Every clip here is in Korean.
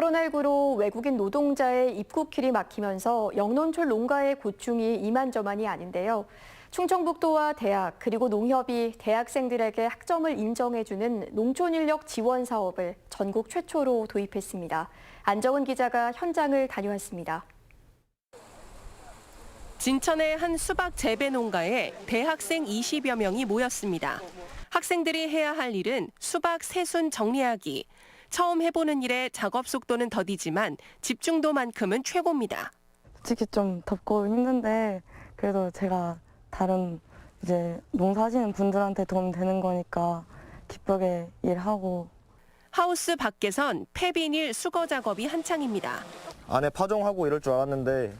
코로나19로 외국인 노동자의 입국 길이 막히면서 영농촌 농가의 고충이 이만저만이 아닌데요. 충청북도와 대학 그리고 농협이 대학생들에게 학점을 인정해주는 농촌인력 지원 사업을 전국 최초로 도입했습니다. 안정은 기자가 현장을 다녀왔습니다. 진천의 한 수박 재배 농가에 대학생 20여 명이 모였습니다. 학생들이 해야 할 일은 수박 새순 정리하기. 처음 해보는 일에 작업 속도는 더디지만 집중도만큼은 최고입니다. 솔직히 좀 덥고 힘든데 그래도 제가 다른 이제 농사지는 분들한테 도움 되는 거니까 기쁘게 일하고 하우스 밖에선 폐비닐 수거 작업이 한창입니다. 안에 파종하고 이럴 줄 알았는데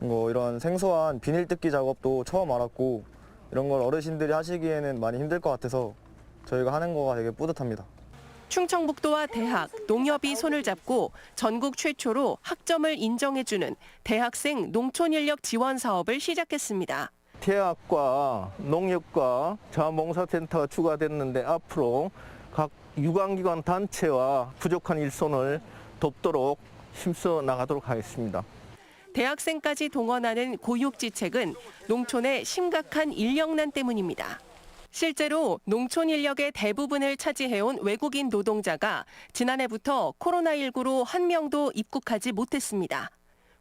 뭐 이런 생소한 비닐 뜯기 작업도 처음 알았고 이런 걸 어르신들이 하시기에는 많이 힘들 것 같아서 저희가 하는 거가 되게 뿌듯합니다. 충청북도와 대학, 농협이 손을 잡고 전국 최초로 학점을 인정해주는 대학생 농촌인력 지원 사업을 시작했습니다. 대학과 농협과 자원봉사센터가 추가됐는데 앞으로 각 유관기관 단체와 부족한 일손을 돕도록 힘써 나가도록 하겠습니다. 대학생까지 동원하는 고육지책은 농촌의 심각한 인력난 때문입니다. 실제로 농촌 인력의 대부분을 차지해온 외국인 노동자가 지난해부터 코로나19로 한 명도 입국하지 못했습니다.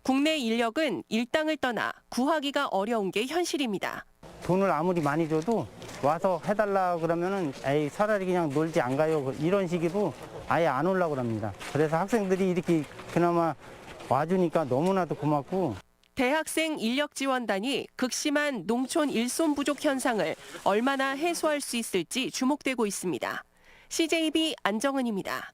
국내 인력은 일당을 떠나 구하기가 어려운 게 현실입니다. 돈을 아무리 많이 줘도 와서 해달라 그러면은 에이 차라리 그냥 놀지 안 가요 이런 식으로 아예 안 오려고 합니다. 그래서 학생들이 이렇게 그나마 와주니까 너무나도 고맙고 대학생 인력 지원단이 극심한 농촌 일손 부족 현상을 얼마나 해소할 수 있을지 주목되고 있습니다. CJB 안정은입니다.